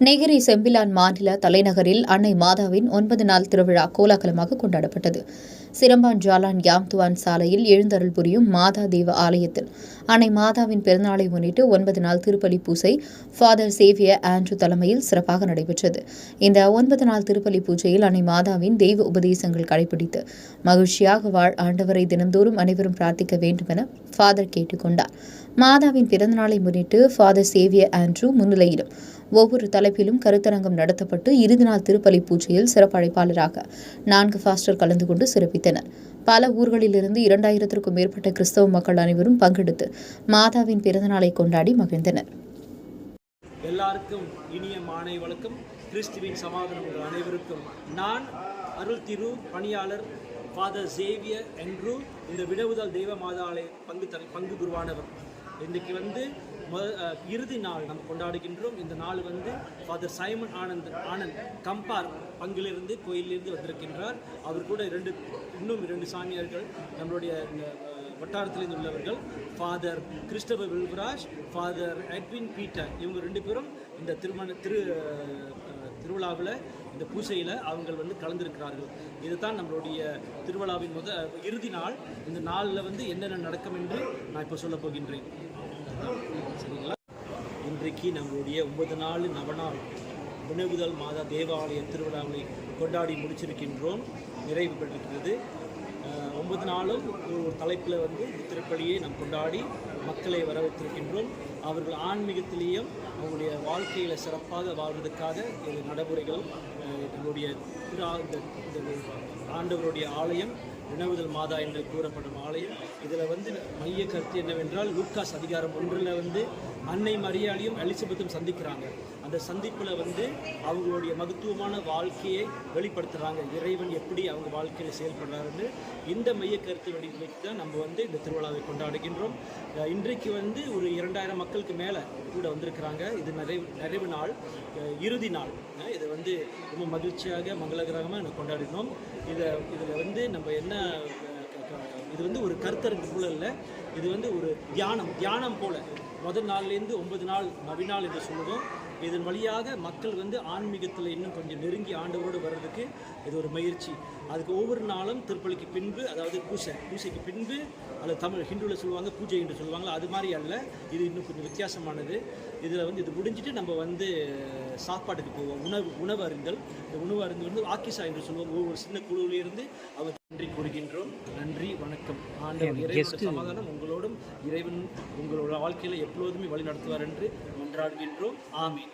Negeri Sembilan மாநில தலைநகரில் அன்னை மாதாவின் ஒன்பது நாள் திருவிழா கோலாகலமாக கொண்டாடப்பட்டது. சிரம்பான் ஜாலான் யாம்துவான் சாலையில் எழுந்தருள் புரியும் மாதா தேவ ஆலயத்தில் அன்னை மாதாவின் பிறந்தநாளை முன்னிட்டு ஒன்பது நாள் திருப்பலி பூசை ஃபாதர் சேவியர் ஆண்ட்ரூ தலைமையில் சிறப்பாக நடைபெற்றது. இந்த ஒன்பது நாள் திருப்பலி பூஜையில் அன்னை மாதாவின் தெய்வ உபதேசங்கள் கடைபிடித்து மகிழ்ச்சியாக வாழ் ஆண்டவரை தினந்தோறும் அனைவரும் பிரார்த்திக்க வேண்டும் என ஃபாதர் கேட்டுக்கொண்டார். மாதாவின் பிறந்தநாளை முன்னிட்டு ஃபாதர் சேவியர் ஆண்ட்ரூ முன்னிலையிலும் ஒவ்வொரு தலைப்பிலும் கருத்தரங்கம் நடத்தப்பட்டு இறுதி நாள் திருப்பலி பூஜையில் சிறப்பு அழைப்பாளராக நான்கு பாஸ்டர் கலந்து கொண்டு சிறப்பித்தனர். பல ஊர்களிலிருந்து இரண்டாயிரத்திற்கும் மேற்பட்ட கிறிஸ்தவ மக்கள் அனைவரும் பங்கெடுத்து மாதாவின் பிறந்தநாளை கொண்டாடி மகிழ்ந்தனர். எல்லாருக்கும் இனிய மாலை வழக்கம் கிறிஸ்துவின் சமாதானம் உங்கள் அனைவருக்கும். நான் அருள் திரு பணியாளர் ஃபாதர் சேவியர் என்று இந்த விடவுதல் தெய்வ மாதாலை பங்கு தலை பங்கு குருவானவர். இன்றைக்கு வந்து இறுதி நாள் நம்ம கொண்டாடுகின்றோம். இந்த நாள் வந்து ஃபாதர் சைமன் ஆனந்த் ஆனந்த் கம்பார் பங்கிலிருந்து கோயிலிருந்து வந்திருக்கின்றார். அவர் கூட இரண்டு இன்னும் இரண்டு சாமியார்கள் நம்மளுடைய இந்த வட்டாரத்திலிருந்து உள்ளவர்கள் father Christopher Vilvaraj father Edwin Peter இவங்க ரெண்டு பேரும் இந்த திருமண திரு திருவிழாவில் இந்த பூசையில் அவங்க வந்து கலந்திருக்கிறார்கள். இதுதான் நம்மளுடைய திருவிழாவின் முத இறுதி நாள். இந்த நாளில் வந்து என்னென்ன நடக்கும் என்று நான் இப்போ சொல்ல போகின்றேன். சரிங்களா இன்றைக்கு நம்மளுடைய ஒன்பது நாள் நவநாள் உணவுதல் மாதா தேவாலய திருவிழாவை கொண்டாடி முடிச்சிருக்கின்றோம். நிறைவு பெற்றிருக்கிறது. ஒன்பது நாளும் ஒரு ஒரு தலைப்பில் வந்து திருப்பலியை நாம் கொண்டாடி மக்களை வரவேற்றிருக்கின்றோம். அவர்கள் ஆன்மீகத்திலேயும் அவங்களுடைய வாழ்க்கையில் சிறப்பாக வாழ்வதற்காக நடைமுறைகள் நம்முடைய இந்த ஆண்டவருடைய ஆலயம் வினவுதல் மாதா என்று கூறப்படும் ஆலயம். இதில் வந்து மைய கருத்து என்னவென்றால் லூக்காஸ் அதிகாரம் ஒன்றில் வந்து அன்னை மரியாதையும் எலிசபெத்தும் சந்திக்கிறாங்க. அந்த சந்திப்பில் வந்து அவங்களுடைய மகத்துவமான வாழ்க்கையை வெளிப்படுத்துகிறாங்க இறைவன் எப்படி அவங்க வாழ்க்கையில் செயல்படுறாருன்னு இந்த மைய கருத்து வடிவமைத்து தான் நம்ம வந்து இந்த திருவிழாவை கொண்டாடுகின்றோம். இன்றைக்கு வந்து ஒரு இரண்டாயிரம் மக்களுக்கு மேலே கூட வந்திருக்கிறாங்க. இது நிறைவு நிறைவு நாள். இறுதி நாள். இதை வந்து ரொம்ப மகிழ்ச்சியாக மங்கள கிரகமாக நம்ம கொண்டாடினோம். இதை இதில் வந்து நம்ம என்ன இது வந்து ஒரு கருத்தரங்கு சூழலில் இது வந்து ஒரு தியானம் தியானம் போல. முதல் நாள்லேருந்து ஒன்பது நாள் நவிநாள் என்று சொல்லுவோம். இதன் வழியாக மக்கள் வந்து ஆன்மீகத்தில் இன்னும் கொஞ்சம் நெருங்கி ஆண்டவரோடு வர்றதுக்கு இது ஒரு முயற்சி. அதுக்கு ஒவ்வொரு நாளும் திருப்பலிக்கு பின்பு அதாவது பூசை. பூசைக்கு பின்பு அல்லது தமிழ் ஹிந்துவில் சொல்லுவாங்க பூஜை என்று சொல்லுவாங்க அது மாதிரி அல்ல. இது இன்னும் கொஞ்சம் வித்தியாசமானது. இதில் வந்து இது முடிஞ்சிட்டு நம்ம வந்து சாப்பாட்டுக்கு போவோம். உணவு உணவு அருந்தல். இந்த உணவு அருந்து வந்து ஆக்கிசா என்று சொல்லுவோம். ஒவ்வொரு சின்ன குழுவிலிருந்து அவர் நன்றி கூறுகின்றோம். நன்றி வணக்கம். ஆண்டவர் சமாதானம் உங்களோடும் இறைவன் உங்களோட வாழ்க்கையில் எப்பொழுதுமே வழி நடத்துவார் என்று மன்றாடுகின்றோம் ஆமீன்.